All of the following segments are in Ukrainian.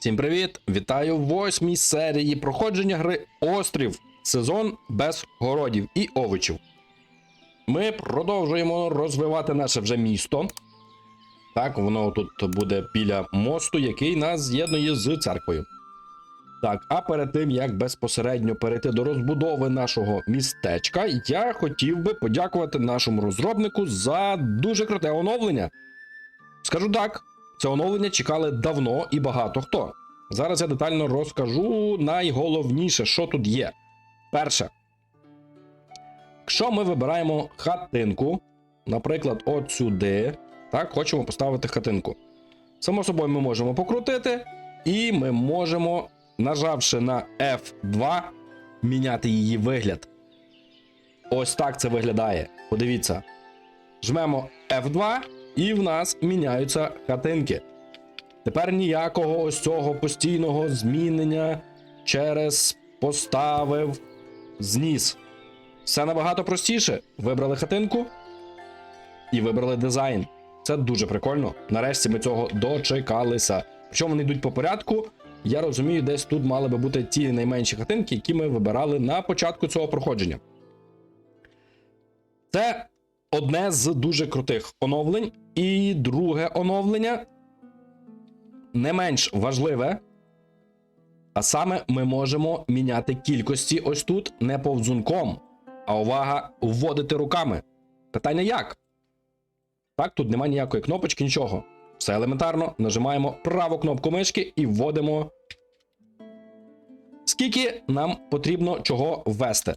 Всім привіт! Вітаю в восьмій серії проходження гри Острів. Сезон без городів і овочів. Ми продовжуємо розвивати наше вже місто. Так, воно тут буде біля мосту, який нас з'єднує з церквою. Так, а перед тим як безпосередньо перейти до розбудови нашого містечка, я хотів би подякувати нашому розробнику за дуже круте оновлення. Скажу так, це оновлення чекали давно і багато хто. Зараз я детально розкажу найголовніше, що тут є. Перше. Якщо ми вибираємо хатинку, наприклад, от сюди, так, хочемо поставити хатинку. Само собою, ми можемо покрутити, і ми можемо, нажавши на F2, міняти її вигляд. Ось так це виглядає. Подивіться. Жмемо F2, і в нас міняються хатинки. Тепер ніякого ось цього постійного змінення через поставив, зніс. Все набагато простіше. Вибрали хатинку і вибрали дизайн. Це дуже прикольно. Нарешті ми цього дочекалися. Причому вони йдуть по порядку. Я розумію, десь тут мали би бути ті найменші хатинки, які ми вибирали на початку цього проходження. Це одне з дуже крутих оновлень. І друге оновлення не менш важливе. А саме ми можемо міняти кількості ось тут не повзунком, а увага, вводити руками. Питання як? Так, тут немає ніякої кнопочки, нічого. Все елементарно. Нажимаємо праву кнопку мишки і вводимо. Скільки нам потрібно чого ввести.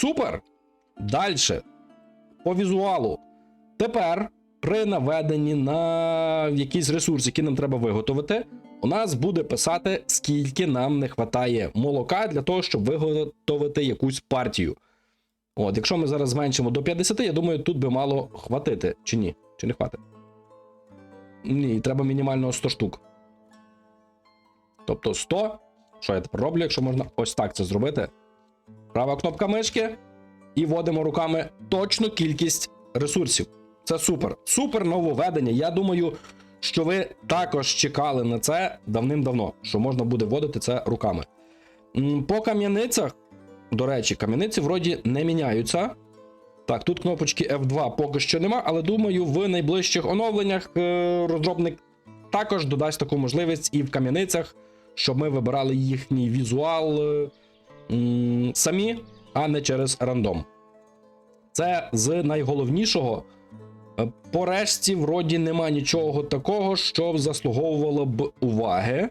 Супер! Далі. По візуалу. Тепер при наведенні на якийсь ресурс, який нам треба виготовити, у нас буде писати, скільки нам не вистачає молока для того, щоб виготовити якусь партію. От, якщо ми зараз зменшимо до 50, я думаю, тут би мало хватити. Чи ні? Чи не хватить? Ні, треба мінімально 100 штук. Тобто 100. Що я тепер роблю, якщо можна ось так це зробити? Права кнопка мишки. І вводимо руками точну кількість ресурсів. Це супер. Супер нововведення. Я думаю, що ви також чекали на це давним-давно, що можна буде вводити це руками. По кам'яницях, до речі, кам'яниці вроді не міняються. Так, тут кнопочки F2 поки що нема, але думаю, в найближчих оновленнях е, розробник також додасть таку можливість і в кам'яницях, щоб ми вибирали їхній візуал е, самі, а не через рандом. Це з найголовнішого. Е, По решті, вроді, нема нічого такого, що заслуговувало б уваги,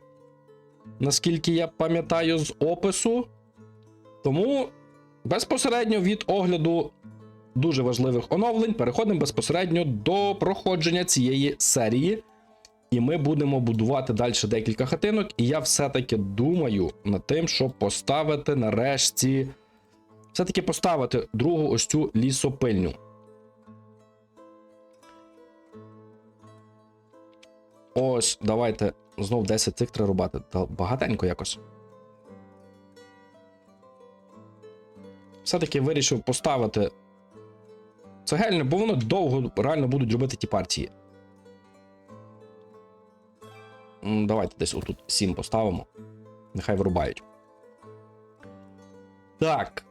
наскільки я пам'ятаю з опису. Тому безпосередньо від огляду дуже важливих оновлень переходимо безпосередньо до проходження цієї серії. І ми будемо будувати далі декілька хатинок. І я все-таки думаю над тим, щоб поставити нарешті. Все-таки поставити другу ось цю лісопильню. Ось, давайте знов 10 цих треба рубати. Та багатенько якось. Все-таки вирішив поставити цегельне, бо воно довго реально будуть робити ті партії. Давайте десь отут 7 поставимо. Нехай вирубають. Так.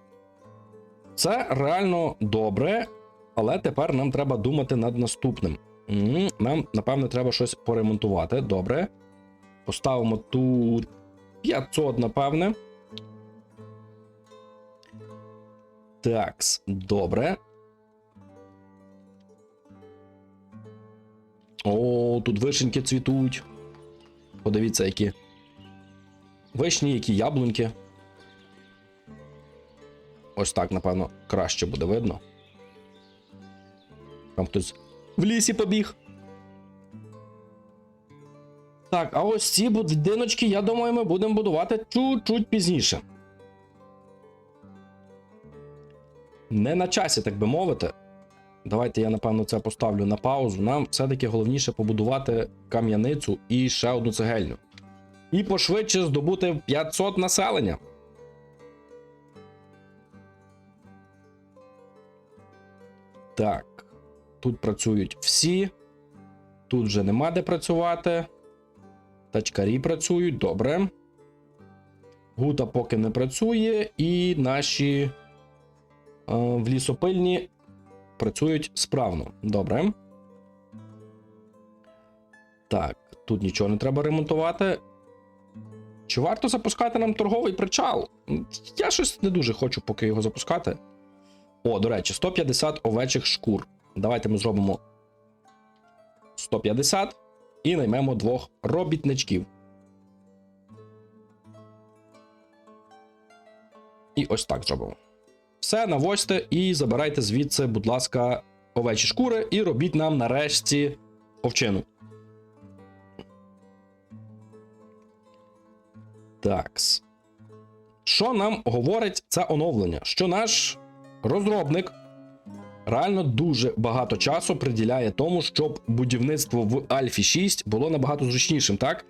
Це реально добре, але тепер нам треба думати над наступним. Нам, напевно, треба щось поремонтувати. Добре. Поставимо тут 500, напевне. Такс, добре. О, тут вишеньки цвітуть. Подивіться, які. Вишні, які яблуньки. Ось так, напевно, краще буде видно. Там хтось в лісі побіг. Так, а ось ці будиночки, я думаю, ми будемо будувати чуть-чуть пізніше. Не на часі, так би мовити. Давайте я, напевно, це поставлю на паузу. Нам все-таки головніше побудувати кам'яницю і ще одну цегельню. І пошвидше здобути 500 населення. Так. Тут працюють всі. Тут вже нема де працювати. Тачкарі працюють, добре. Гута поки не працює, і наші е, в лісопильні працюють справно. Добре. Так, тут нічого не треба ремонтувати. Чи варто запускати нам торговий причал? Я щось не дуже хочу поки його запускати. О, до речі, 150 овечих шкур. Давайте ми зробимо 150 і наймемо двох робітничків. І ось так зробимо. Все, навозьте і забирайте звідси, будь ласка, овечі шкури, і робіть нам нарешті овчину. Такс. Що нам говорить це оновлення? Що наш розробник реально дуже багато часу приділяє тому, щоб будівництво в Альфі 6 було набагато зручнішим, так?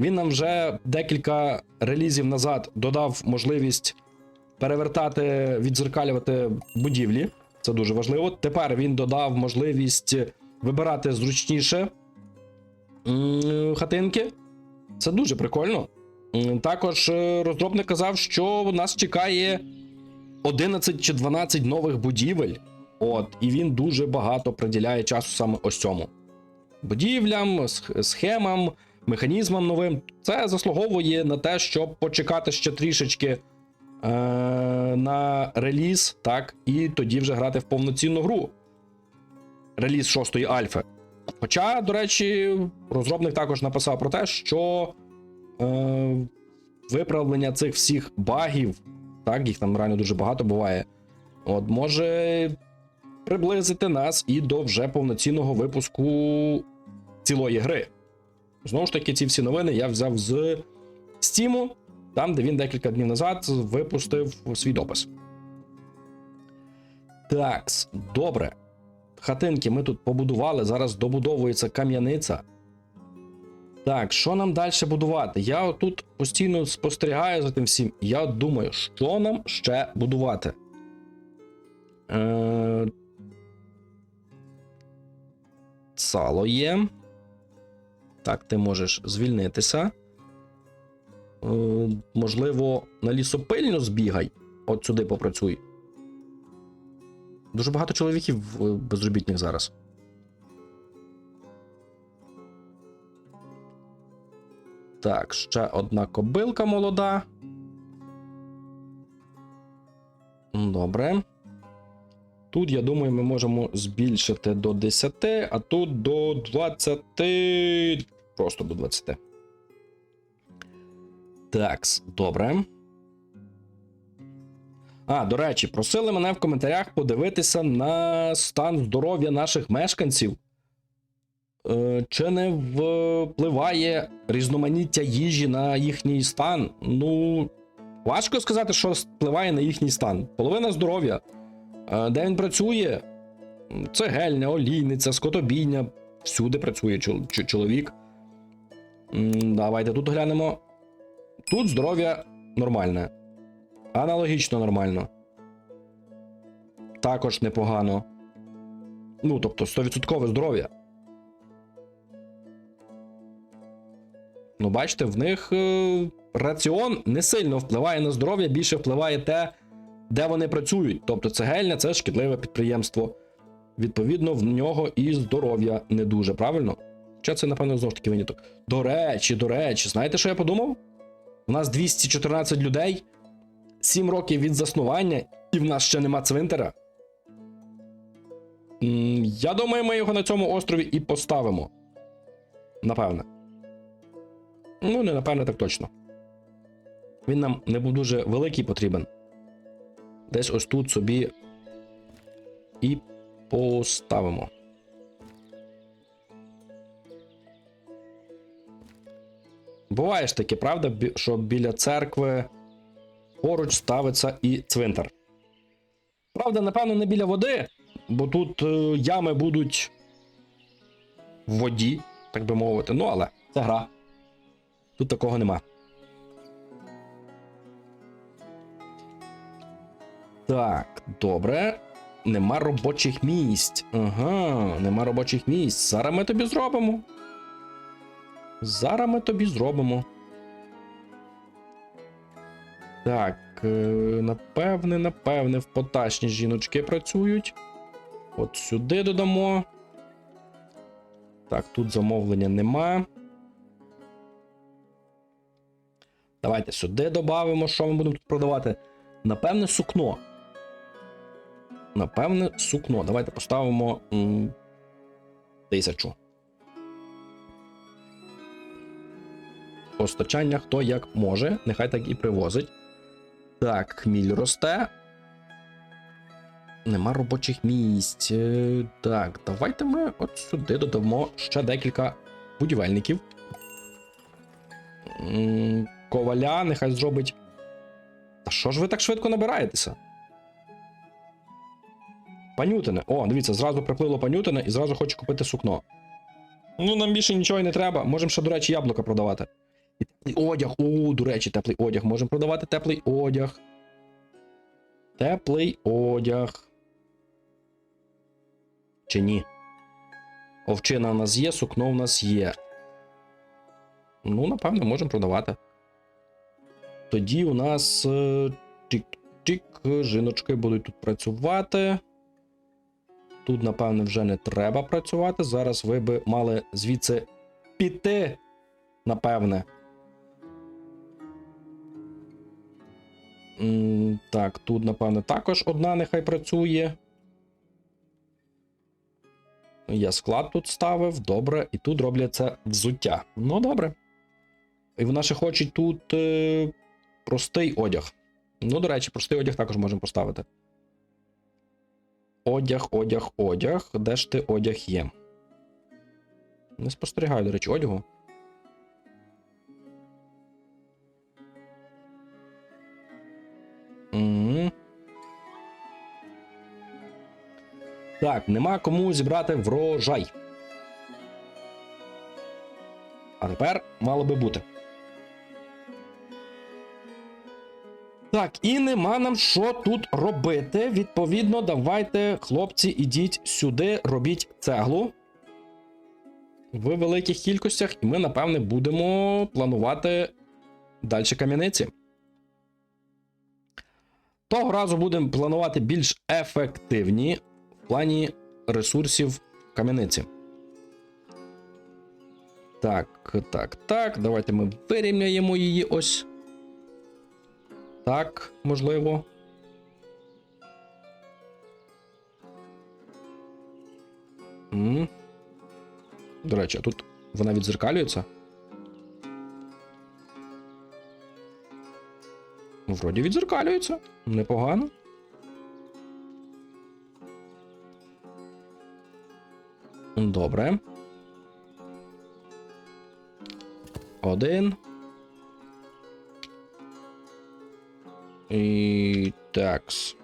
Він нам вже декілька релізів назад додав можливість перевертати, відзеркалювати будівлі. Це дуже важливо. Тепер він додав можливість вибирати зручніше хатинки. Це дуже прикольно. Також е, розробник казав, що нас чекає 11 чи 12 нових будівель. От, і він дуже багато приділяє часу саме ось цьому. Будівлям, схемам, механізмам новим. Це заслуговує на те, щоб почекати ще трішечки е- на реліз, так, і тоді вже грати в повноцінну гру. Реліз шостої альфи. Хоча, до речі, розробник також написав про те, що е, виправлення цих всіх багів, так, їх там реально дуже багато буває. От може приблизити нас і до вже повноцінного випуску цілої гри. Знову ж таки, ці всі новини я взяв з Steam, там, де він декілька днів назад випустив свій допис. Такс, добре. Хатинки ми тут побудували. Зараз добудовується кам'яниця. Так, що нам далі будувати? Я тут постійно спостерігаю за тим всім. Я думаю, що нам ще будувати. Е... Сало є. Так, ти можеш звільнитися. Е, можливо, на лісопильню збігай. От сюди попрацюй. Дуже багато чоловіків е, безробітних зараз. Так, ще одна кобилка молода. Добре. Тут, я думаю, ми можемо збільшити до 10, а тут до 20. Просто до 20. Такс, добре. А, до речі, просили мене в коментарях подивитися на стан здоров'я наших мешканців. Е, Чи не впливає різноманіття їжі на їхній стан? Ну, важко сказати, що впливає на їхній стан. Половина здоров'я. Е, Де він працює? Цегельня, олійниця, скотобійня. Всюди працює чол- чоловік. Давайте тут глянемо. Тут здоров'я нормальне. Аналогічно нормально. Також непогано. Ну, тобто 100% здоров'я. Ну, бачите, в них е, раціон не сильно впливає на здоров'я, більше впливає те, де вони працюють. Тобто цегельня це шкідливе підприємство. Відповідно, в нього і здоров'я не дуже, правильно? Хоча це, напевно, знову ж таки виняток. До речі, до речі, знаєте, що я подумав? У нас 214 людей, 7 років від заснування, і в нас ще нема цвинтара. Я думаю, ми його на цьому острові і поставимо. Напевне. Ну, не напевне, так точно. Він нам не був дуже великий потрібен. Десь ось тут собі і поставимо. Буває ж таке, правда, що біля церкви поруч ставиться і цвинтар. Правда, напевно, не біля води, бо тут е, ями будуть в воді, так би мовити. Ну, але це гра. Тут такого нема. Так, добре. Нема робочих місць. Ага, нема робочих місць. Зараз ми тобі зробимо. Зараз ми тобі зробимо. Так, е, напевне, напевне, в поташні жіночки працюють. От сюди додамо. Так, тут замовлення нема. Давайте сюди додамо, що ми будемо тут продавати. Напевне, сукно. Напевне, сукно. Давайте поставимо м, тисячу. Постачання хто як може, нехай так і привозить. Так, хміль росте. Нема робочих місць. Е, Так, давайте ми от сюди додамо ще декілька будівельників. Коваля, нехай зробить. Та що ж ви так швидко набираєтеся? Панютине. О, дивіться, зразу приплило панютине і зразу хоче купити сукно. Ну, нам більше нічого й не треба. Можемо ще, до речі, яблука продавати. І теплий одяг. О, до речі, теплий одяг. Можемо продавати теплий одяг. Теплий одяг. Чи ні? Овчина у нас є, сукно у нас є. Ну, напевно, можемо продавати. Тоді у нас е, тік-тік, жіночки будуть тут працювати. Тут, напевне, вже не треба працювати. Зараз ви би мали звідси піти, напевне. Так, тут, напевне, також одна нехай працює. Я склад тут ставив, добре, і тут робляться взуття. Ну, добре. І вона ще хоче тут е, простий одяг. Ну, до речі, простий одяг також можемо поставити. Одяг, одяг, одяг. Де ж ти одяг є? Не спостерігаю, до речі, одягу. Так, нема кому зібрати врожай. А тепер мало би бути. Так, і нема нам що тут робити. Відповідно, давайте, хлопці, ідіть сюди, робіть цеглу. В великих кількостях, і ми, напевне, будемо планувати далі кам'яниці. Того разу будемо планувати більш ефективні в плані ресурсів кам'яниці. Так, так, так. Давайте ми вирівняємо її ось. Так, можливо. М. До речі, а тут вона відзеркалюється. Вроді відзеркалюється. Непогано. Добре. Один. І такс.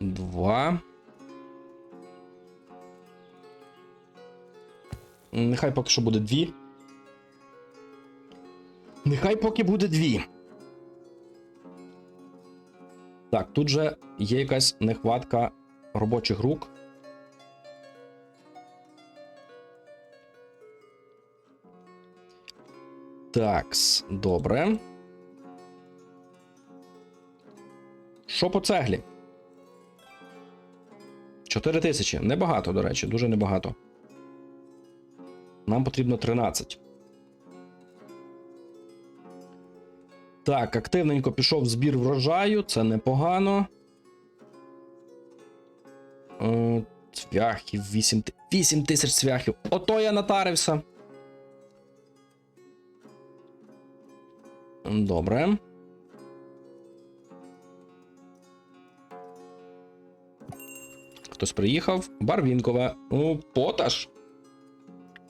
Два. Нехай поки що буде дві. Нехай поки буде дві. Так, тут же є якась нехватка робочих рук. Такс, добре. Що по цеглі? 4 тисячі. Небагато, до речі, дуже небагато. Нам потрібно 13. Так, активненько пішов збір врожаю, це непогано. Е, Цвяхів, 8, 8 тисяч цвяхів. Ото я натарився. Добре. Хтось приїхав. Барвінкове. Ну, поташ.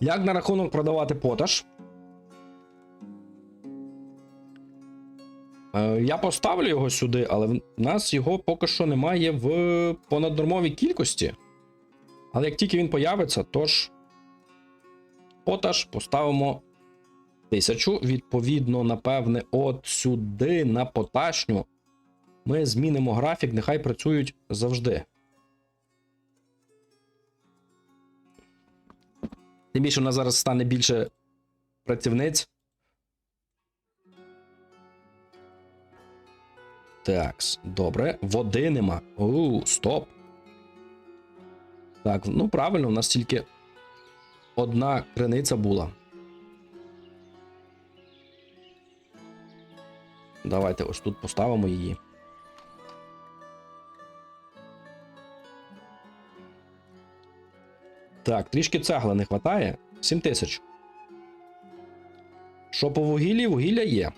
Як на рахунок продавати поташ? Е, Я поставлю його сюди, але в нас його поки що немає в понаднормовій кількості. Але як тільки він появиться, то ж поташ поставимо тисячу. Відповідно, напевне, от сюди на поташню Ми змінимо графік, нехай працюють завжди. Тим більше у нас зараз стане більше працівниць. Так, добре. Води нема. Оу, стоп. Так, ну правильно, у нас тільки одна криниця була. Давайте ось тут поставимо її. Так, трішки цегла не вистачає. 7 тисяч. Що по вугіллі? Вугілля є.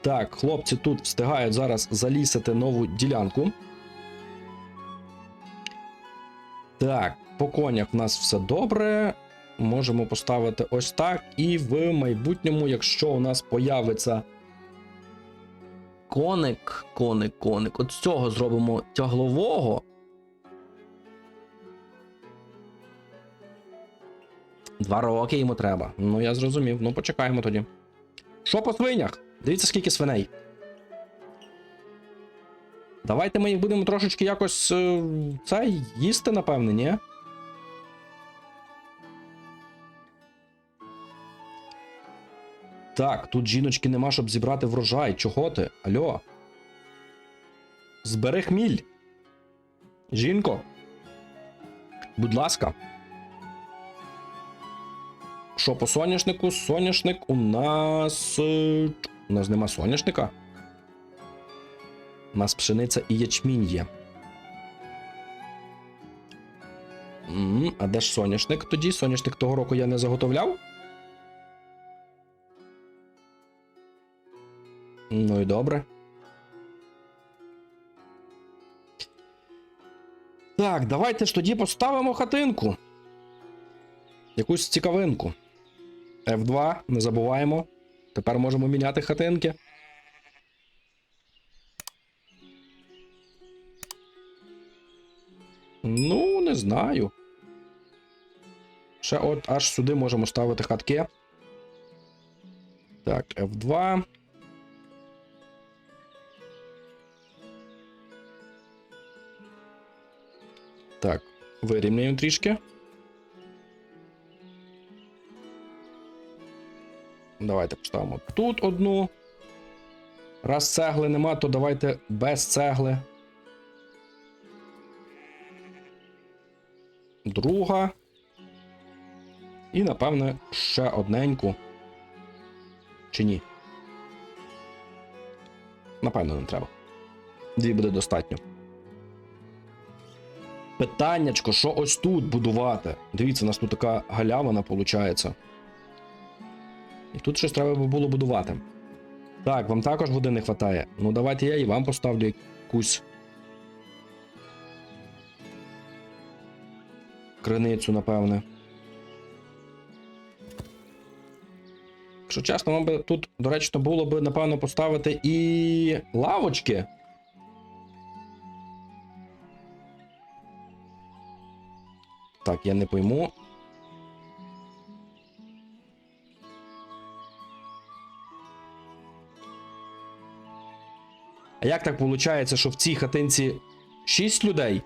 Так, хлопці тут встигають зараз залісити нову ділянку. Так, по конях в нас все добре. Можемо поставити ось так. І в майбутньому, якщо у нас появиться коник, коник, коник, от з цього зробимо тяглового. Два роки йому треба. Ну, я зрозумів. Ну, почекаємо тоді. Що по свинях? Дивіться, скільки свиней. Давайте ми їх будемо трошечки якось е, це їсти, напевне, ні? Так, тут жіночки нема, щоб зібрати врожай. Чого ти? Альо? Збери хміль. Жінко. Будь ласка. Що по соняшнику? Соняшник у нас. е, У нас нема соняшника. У нас пшениця і ячмінь є. М, А де ж соняшник тоді? Соняшник того року я не заготовляв. Ну і добре. Так, давайте ж тоді поставимо хатинку. Якусь цікавинку. F2, не забуваємо. Тепер можемо міняти хатинки. Ну, не знаю. Ще от аж сюди можемо ставити хатки. Так, F2. Так, вирівняємо трішки. Давайте поставимо тут одну. Раз цегли нема, то давайте без цегли. Друга. І, напевне, ще одненьку. Чи ні? Напевно, не треба. Дві буде достатньо. Питаннячко, що ось тут будувати? Дивіться, у нас тут така галявина виходить. І тут щось треба було будувати. Так, вам також води не вистачає. Ну, давайте я і вам поставлю якусь. Криницю, напевне. Якщо чесно, вам би тут доречно було б, напевно, поставити і лавочки. Так, я не пойму. А як так виходить, що в цій хатинці 6 людей,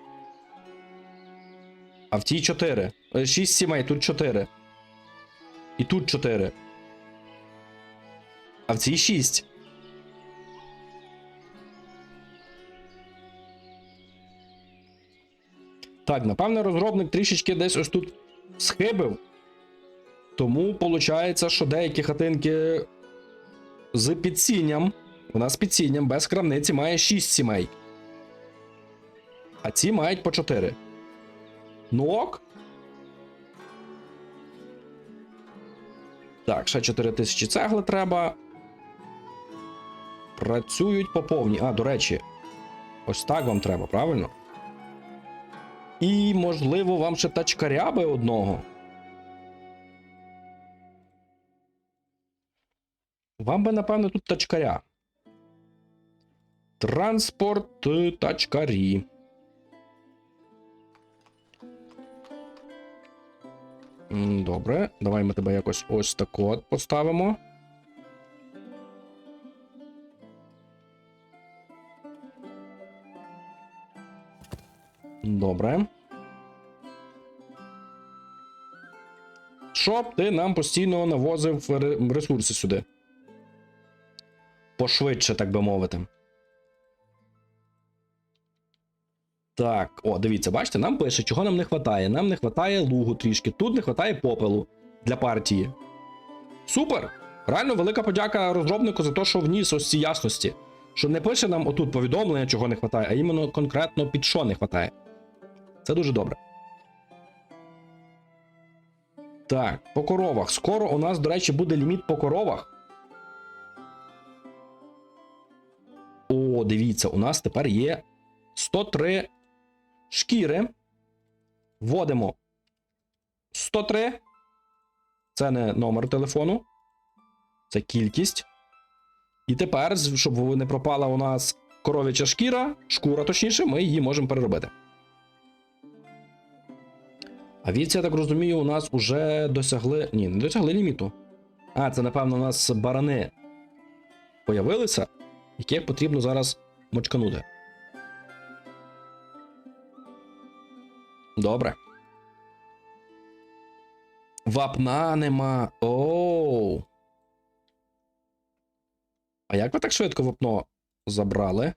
а в тій 4? 6 сімей, тут 4. І тут 4. А в цій 6. Так, напевно, розробник трішечки десь ось тут схибив. Тому виходить, що деякі хатинки з підсінням. У нас підсінням без крамниці має 6 сімей. А ці мають по 4. Ну ок. Так, ще 4 тисячі цегли треба. Працюють по повній. А, до речі, ось так вам треба, правильно? І, можливо, вам ще тачкаря би одного. Вам би, напевно, тут тачкаря. Транспорт е, тачкарі. Добре, давай ми тебе якось ось так поставимо. Добре. Щоб ти нам постійно навозив ресурси сюди. Пошвидше, так би мовити. Так, о, дивіться, бачите, нам пише, чого нам не вистачає. Нам не вистачає лугу трішки, тут не вистачає попелу для партії. Супер! Реально велика подяка розробнику за те, що вніс ось ці ясності. Що не пише нам отут повідомлення, чого не вистачає, а іменно конкретно під що не вистачає. Це дуже добре. Так, по коровах. Скоро у нас, до речі, буде ліміт по коровах. О, дивіться, у нас тепер є 103 шкіри. Вводимо 103. Це не номер телефону. Це кількість. І тепер, щоб не пропала у нас коров'яча шкіра, шкура, точніше, ми її можемо переробити. А віці, я так розумію, у нас уже досягли. Ні, не досягли ліміту. А, це, напевно, у нас барани появилися, яких потрібно зараз мочканути. Добре. Вапна нема. Оу. А як ви так швидко вапно забрали?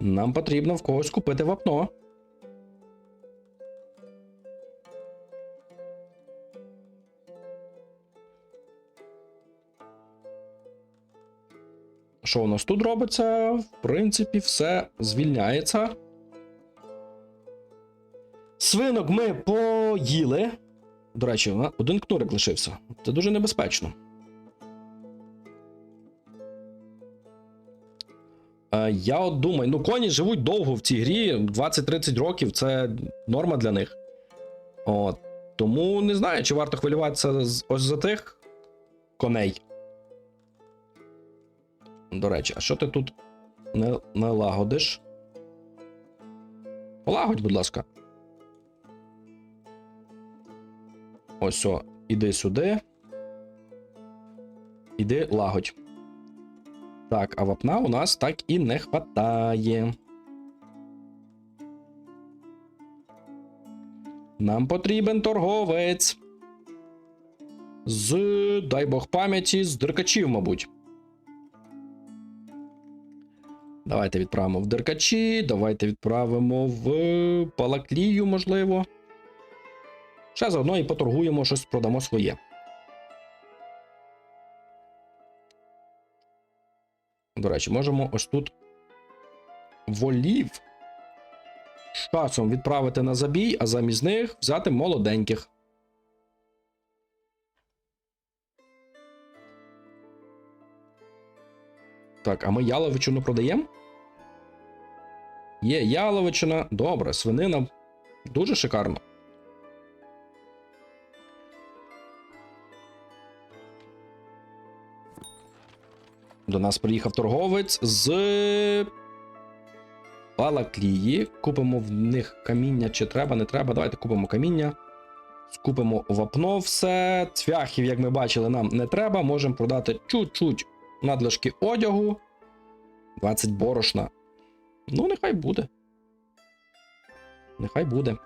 Нам потрібно в когось купити вапно. Що у нас тут робиться? В принципі, все звільняється. Свинок ми поїли. До речі, один кнурик лишився. Це дуже небезпечно. Е, Я от думаю, ну коні живуть довго в цій грі, 20-30 років це норма для них. От. Тому не знаю, чи варто хвилюватися ось за тих коней. До речі, а що ти тут не налагодиш? Полагодь, будь ласка. Ось о, іди сюди. Іди лагодь. Так, а вапна у нас так і не хватає. Нам потрібен торговець. З, дай Бог пам'яті, з деркачів, мабуть. Давайте відправимо в деркачі, давайте відправимо в Палаклію, можливо. Ще заодно і поторгуємо щось, продамо своє. До речі, можемо ось тут волів з часом відправити на забій, а замість них взяти молоденьких. Так, а ми яловичину продаємо? Є яловичина, добре, свинина. Дуже шикарно. До нас приїхав торговець з Палаклії. Купимо в них каміння, чи треба, не треба. Давайте купимо каміння. Скупимо вапно все. Цвяхів, як ми бачили, нам не треба. Можемо продати чуть-чуть надлишки одягу. 20 борошна. Ну, нехай буде. Нехай буде.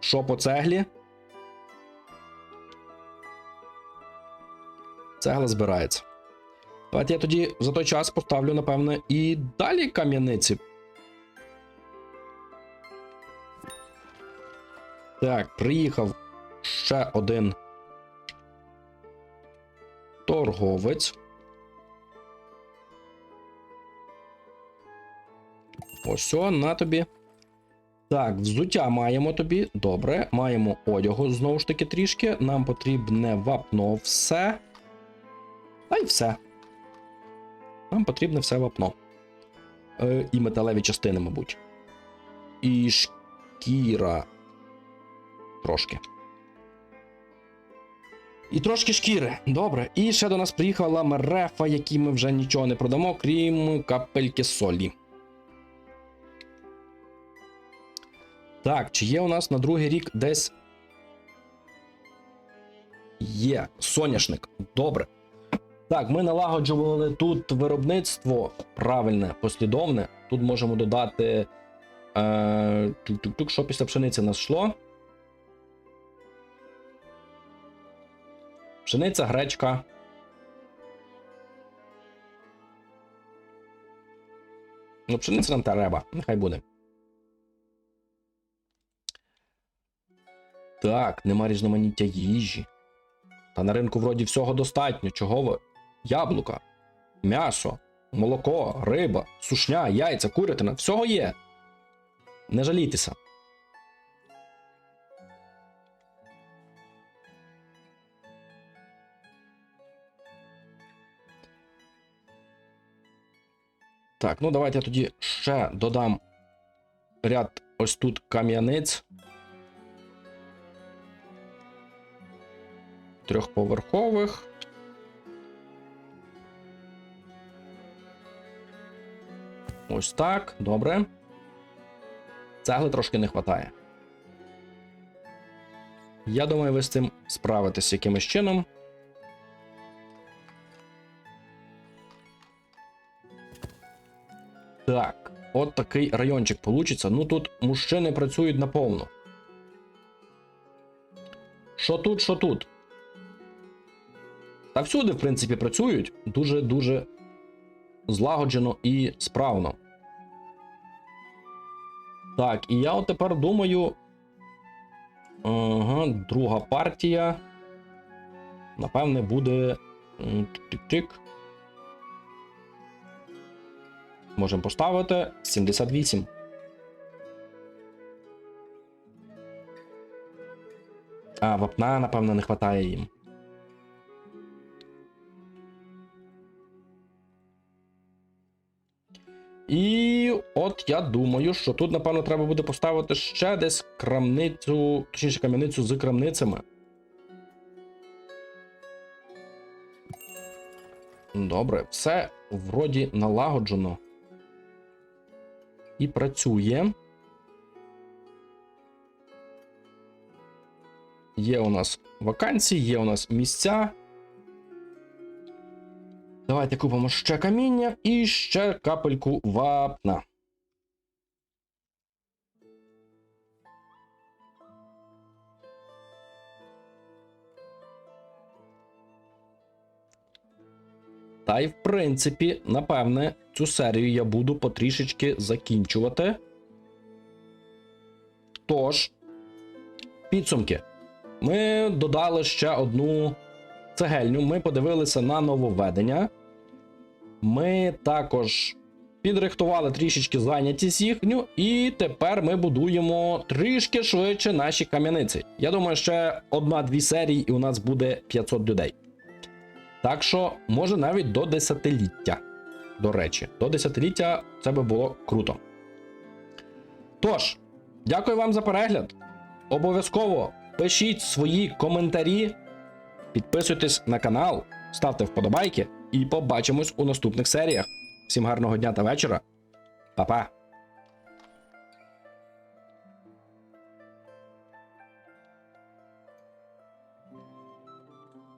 Що по цеглі? Цегла збирається. Давайте я тоді за той час поставлю, напевне, і далі кам'яниці. Так, приїхав ще один торговець. Ось на тобі. Так, взуття маємо тобі. Добре, маємо одягу знову ж таки трішки. Нам потрібне вапно все. Та й все. Нам потрібне все вапно. Е, і металеві частини, мабуть. І шкіра. Трошки. І трошки шкіри. Добре. І ще до нас приїхала мерефа, якій ми вже нічого не продамо, крім капельки солі. Так, чи є у нас на другий рік десь. Є соняшник. Добре. Так, ми налагоджували тут виробництво правильне, послідовне. Тут можемо додати. Е, що після пшениці нас йшло? Пшениця, гречка. Ну, пшениця нам треба, нехай буде. Так, нема різноманіття їжі. Та на ринку вроді всього достатньо. Чого ви? Яблука, м'ясо, молоко, риба, сушня, яйця, курятина. Всього є. Не жалійтеся. Так, ну давайте я тоді ще додам ряд ось тут кам'яниць. Трьохповерхових. Ось так, добре. Цегли трошки не вистачає. Я думаю, ви з цим справитесь якимось чином. Такий райончик получиться. Ну тут мужчини працюють наповну. Що тут, що тут? Та всюди, в принципі, працюють дуже-дуже злагоджено і справно. Так, і я от тепер думаю. Ага, друга партія. Напевне, буде. Тик-тик. Можемо поставити 78. А, вапна, напевно, не вистачає їм. І от я думаю, що тут, напевно, треба буде поставити ще десь крамницю, точніше кам'яницю з крамницями. Добре, все вроді налагоджено. І працює. Є у нас вакансії, є у нас місця. Давайте купимо ще каміння і ще капельку вапна. Та й в принципі, напевне, цю серію я буду потрішечки закінчувати. Тож, підсумки. Ми додали ще одну цегельню. Ми подивилися на нововведення. Ми також підрихтували трішечки зайнятість їхню, і тепер ми будуємо трішки швидше наші кам'яниці. Я думаю, ще одна-дві серії, і у нас буде 500 людей. Так що, може навіть до десятиліття. До речі, до десятиліття це би було круто. Тож, дякую вам за перегляд. Обов'язково пишіть свої коментарі, підписуйтесь на канал, ставте вподобайки і побачимось у наступних серіях. Всім гарного дня та вечора. Па-па!